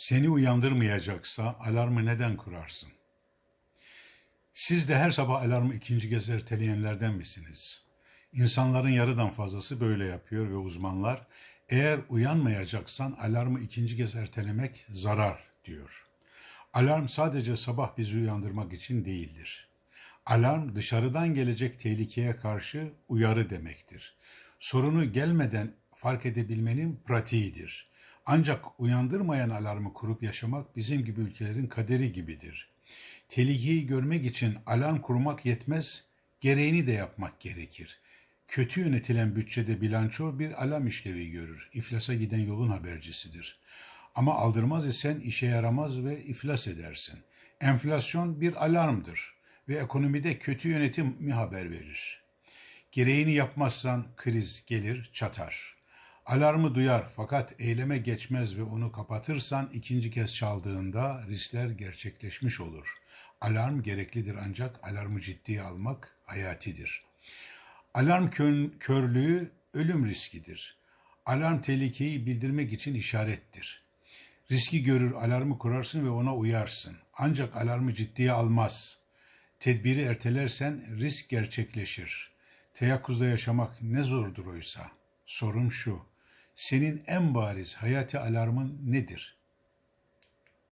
Seni uyandırmayacaksa alarmı neden kurarsın? Siz de her sabah alarmı ikinci kez erteleyenlerden misiniz? İnsanların yarıdan fazlası böyle yapıyor ve uzmanlar eğer uyanmayacaksan alarmı ikinci kez ertelemek zarar diyor. Alarm sadece sabah bizi uyandırmak için değildir. Alarm dışarıdan gelecek tehlikeye karşı uyarı demektir. Sorunu gelmeden fark edebilmenin pratiğidir. Ancak uyandırmayan alarmı kurup yaşamak bizim gibi ülkelerin kaderi gibidir. Tehlikeyi görmek için alarm kurmak yetmez, gereğini de yapmak gerekir. Kötü yönetilen bütçede bilanço bir alarm işlevi görür. İflasa giden yolun habercisidir. Ama aldırmaz isen işe yaramaz ve iflas edersin. Enflasyon bir alarmdır ve ekonomide kötü yönetim mi haber verir? Gereğini yapmazsan kriz gelir, çatar. Alarmı duyar fakat eyleme geçmez ve onu kapatırsan ikinci kez çaldığında riskler gerçekleşmiş olur. Alarm gereklidir ancak alarmı ciddiye almak hayatidir. Alarm kör, körlüğü ölüm riskidir. Alarm tehlikeyi bildirmek için işarettir. Riski görür, alarmı kurarsın ve ona uyarsın. Ancak alarmı ciddiye almaz. Tedbiri ertelersen risk gerçekleşir. Teyakkuzda yaşamak ne zordur oysa. Sorum şu, senin en bariz hayati alarmın nedir?